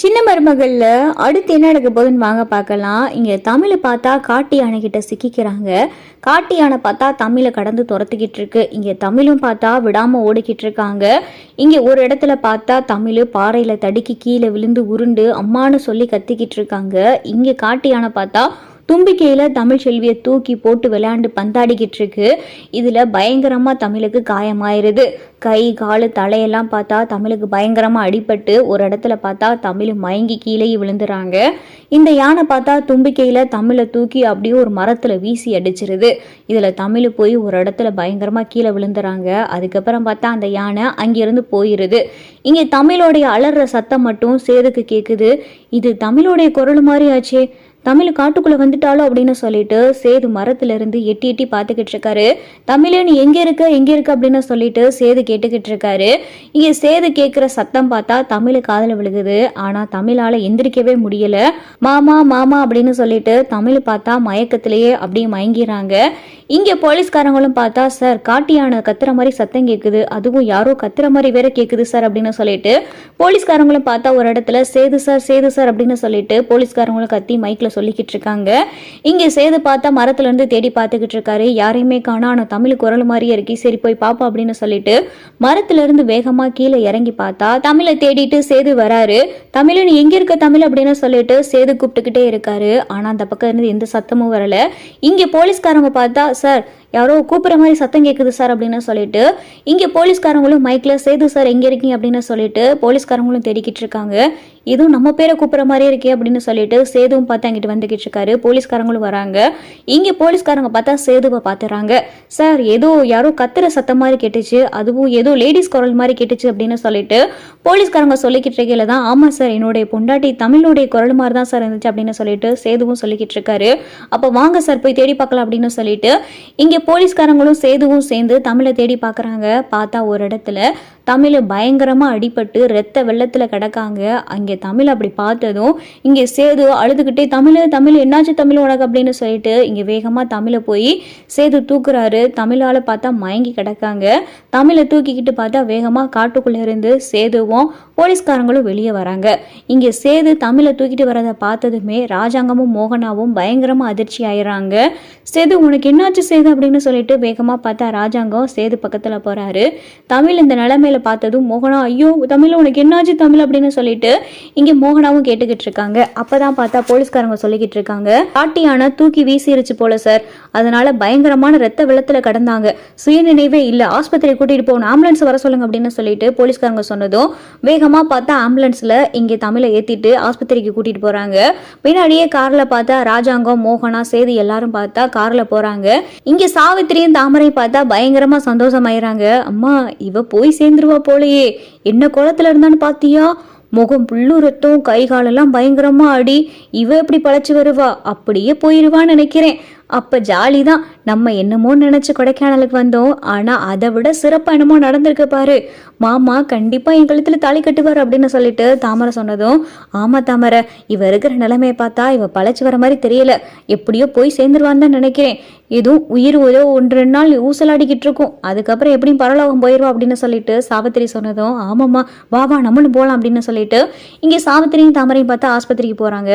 சின்ன மருமகளில் அடுத்து என்ன நடக்க போகுதுன்னு வாங்க பார்க்கலாம். இங்கே தமிழை பார்த்தா காட்டு யானை சிக்கிக்கிறாங்க. காட்டு யானை பார்த்தா தமிழை கடந்து துரத்துக்கிட்டு இருக்கு. இங்கே தமிழும் பார்த்தா விடாமல் ஓடிக்கிட்டு இருக்காங்க. இங்கே ஒரு இடத்துல பார்த்தா தமிழ் பாறையில் தடுக்கி கீழே விழுந்து உருண்டு அம்மான்னு சொல்லி கத்திக்கிட்டு இருக்காங்க. இங்கே காட்டு யானை பார்த்தா தும்பிக்கையில் தமிழ் செல்வியை தூக்கி போட்டு விளையாண்டு பந்தாடிக்கிட்டு இருக்கு இதில் பயங்கரமாக தமிழுக்கு காயமாயிருது. கை காலு தலையெல்லாம் பார்த்தா தமிழுக்கு பயங்கரமாக அடிபட்டு ஒரு இடத்துல பார்த்தா தமிழ் மயங்கி கீழே விழுந்துறாங்க. இந்த யானை பார்த்தா தும்பிக்கையில் தமிழை தூக்கி அப்படியே ஒரு மரத்தில் வீசி அடிச்சிருது. இதில் தமிழ் போய் ஒரு இடத்துல பயங்கரமாக கீழே விழுந்துறாங்க. அதுக்கப்புறம் பார்த்தா அந்த யானை அங்கேருந்து போயிருது. இங்கே தமிழோடைய அலற சத்தம் மட்டும் சேதுக்கு கேட்குது இது தமிழோடைய குரல் மாதிரி ஆச்சே. தமிழ் காட்டுக்குள்ள வந்துட்டாலோ அப்படின்னு சொல்லிட்டு சேது மரத்துல இருந்து எட்டி எட்டி பார்த்துக்கிட்டு இருக்காரு. தமிழே நீ எங்க இருக்க? எங்க இருக்க? அப்படின்னு சொல்லிட்டு சேது கேட்டுக்கிட்டு இருக்காரு. இங்க சேது கேட்குற சத்தம் பார்த்தா தமிழ் காதில் விழுகுது. ஆனா தமிழால எந்திரிக்கவே முடியல. மாமா மாமா அப்படின்னு சொல்லிட்டு தமிழ் பார்த்தா மயக்கத்திலேயே அப்படியே மயங்கிறாங்க இங்க போலீஸ்காரங்களும் பார்த்தா சார் காட்டியான கத்துற மாதிரி சத்தம் கேக்குது. அதுவும் யாரோ கத்துற மாதிரி வேற கேக்குது சார் அப்படின்னு சொல்லிட்டு போலீஸ்காரங்களும் பார்த்தா ஒரு இடத்துல சேது சார் சேது சார் அப்படின்னு சொல்லிட்டு போலீஸ்காரங்களும் கத்தி மைக்ல சொல்லிக்கிட்டு இருக்காங்க இங்கே சேது பார்த்தா மரத்துல இருந்து தேடி பார்த்துக்கிட்டு இருக்காரு யாரையுமே காணா ஆனால் தமிழ் குரல் மாதிரியே இருக்கு. சரி போய் பாப்பா அப்படின்னு சொல்லிட்டு மரத்துல இருந்து கீழே இறங்கி பார்த்தா தமிழை தேடிட்டு சேது வராரு. தமிழன் எங்க இருக்க தமிழ்? அப்படின்னு சொல்லிட்டு சேது கூப்பிட்டுக்கிட்டே இருக்காரு. ஆனால் அந்த பக்கம் இருந்து எந்த சத்தமும் வரல. இங்கே போலீஸ்காரங்க பார்த்தா சார் யாரோ கூப்பிட்ற மாதிரி சத்தம் கேட்குது சார் அப்படின்னு சொல்லிட்டு இங்கே போலீஸ்காரங்களும் மைக்கில் சேது சார் எங்கே இருக்கீங்க? அப்படின்னு சொல்லிட்டு போலீஸ்காரங்களும் தேடிக்கிட்டு இருக்காங்க இதுவும் நம்ம பேரை கூப்பிட்ற மாதிரியே இருக்கே அப்படின்னு சொல்லிட்டு சேதுவும் பார்த்து அங்கிட்டு வந்துக்கிட்டு இருக்காரு. போலீஸ்காரங்களும் வராங்க. இங்கே போலீஸ்காரங்க பார்த்தா சேதுவை பார்த்துறாங்க. சார் ஏதோ யாரோ கத்துற சத்தம் மாதிரி கேட்டுச்சு. அதுவும் ஏதோ லேடிஸ் குரல் மாதிரி கேட்டுச்சு அப்படின்னு சொல்லிட்டு போலீஸ்காரங்க சொல்லிக்கிட்டு இருக்கையில தான் ஆமாம் சார் என்னுடைய பொண்டாட்டி தமிழுடைய குரல் மாதிரி தான் சார் இருந்துச்சு அப்படின்னு சொல்லிட்டு சேதுவும் சொல்லிக்கிட்டு இருக்காரு. அப்போ வாங்க சார் போய் தேடி பார்க்கலாம் அப்படின்னு சொல்லிட்டு இங்கே போலீஸ்காரங்களும் சேதுவும் சேர்ந்து தமிழை தேடி பார்க்குறாங்க. பார்த்தா ஒரு இடத்துல தமிழ் பயங்கரமாக அடிபட்டு ரத்த வெள்ளத்தில் கிடக்காங்க. அங்கே தமிழ் அப்படி பார்த்ததும் இங்கே சேது அழுதுகிட்டே தமிழ் தமிழ் என்னாச்சு தமிழ் உனக்கு? அப்படின்னு சொல்லிட்டு இங்கே வேகமாக தமிழை போய் சேது தூக்குறாரு. தமிழால் பார்த்தா மயங்கி கிடக்காங்க. தமிழை தூக்கிக்கிட்டு பார்த்தா வேகமாக காட்டுக்குள்ளே இருந்து சேதுவும் போலீஸ்காரங்களும் வெளியே வராங்க. இங்கே சேது தமிழை தூக்கிட்டு வரதை பார்த்ததுமே ராஜாங்கமும் மோகனாவும் பயங்கரமாக அதிர்ச்சி ஆயிடுறாங்க சேது உனக்கு என்னாச்சு சேது? அப்படின்னு சொல்லிட்டு வேகமாக பார்த்தா ராஜாங்கம் சேது பக்கத்தில் போகிறாரு தமிழ் இந்த நிலைமையில பார்த்ததும் மோகனா ஐயோ தமிழ் உனக்கு என்னாச்சு தமிழ்? அப்படின்னு சொல்லிட்டு இங்கே மோகனாவும் கேட்டுக்கிட்டு இருக்காங்க. அப்பதான் பார்த்தா போலீஸ்காரங்க சொல்லிக்கிட்டு இருக்காங்க. பாட்டியான தூக்கி வீசிருச்சு போல சார். அதனால பயங்கரமான ரத்த வெள்ளத்தில் கடந்தாங்க. சுயநினைவே இல்லை. ஆஸ்பத்திரி கூட்டிட்டு போகணும் ஆம்புலன்ஸ் வர சொல்லுங்க அப்படின்னு சொல்லிட்டு போலீஸ்காரங்க சொன்னதும் வேகமா பார்த்தா ஆம்புலன்ஸ்ல இங்கே தமிழை ஏத்திட்டு ஆஸ்பத்திரிக்கு கூட்டிட்டு போறாங்க. பின்னாடியே கார்ல பார்த்தா ராஜாங்கம் மோகனா சேது எல்லாரும் பார்த்தா கார்ல போறாங்க. இங்கே சாவித்திரியும் தாமரை பார்த்தா பயங்கரமா சந்தோஷமாயிடுறாங்க அம்மா இவ போய் சேர்ந்துருவா போலயே. என்ன குளத்துல இருந்தான்னு பாத்தியா? முகம் புல்லு ரத்தம் கை காலெல்லாம் பயங்கரமா அடி. இவ எப்படி பழச்சு வருவா? அப்படியே போயிருவான்னு நினைக்கிறேன். அப்போ ஜாலி தான் நம்ம என்னமோ நினச்சி கொடைக்கானலுக்கு வந்தோம். ஆனால் அதை விட சிறப்பாக என்னமோ நடந்திருக்கு பாரு. மாமா கண்டிப்பாக என் கழுத்தில் தாலி கட்டுவார் அப்படின்னு சொல்லிட்டு தாமரை சொன்னதும் ஆமாம் தாமரை இவ இருக்கிற நிலைமையை பார்த்தா இவ பழச்சி வர மாதிரி தெரியல. எப்படியோ போய் சேர்ந்துருவான்னு தான் நினைக்கிறேன். எதுவும் உயிர் ஏதோ ஒன்று ரெண்டு நாள் ஊசலாடிக்கிட்டு இருக்கும். அதுக்கப்புறம் எப்படியும் பரலோகம் போயிடுவா அப்படின்னு சொல்லிட்டு சாவித்திரி சொன்னதும் ஆமாம்மா வா வா நம்மளும் போகலாம் அப்படின்னு சொல்லிட்டு இங்கே சாவித்திரியும் தாமரையும் பார்த்தா ஆஸ்பத்திரிக்கு போகிறாங்க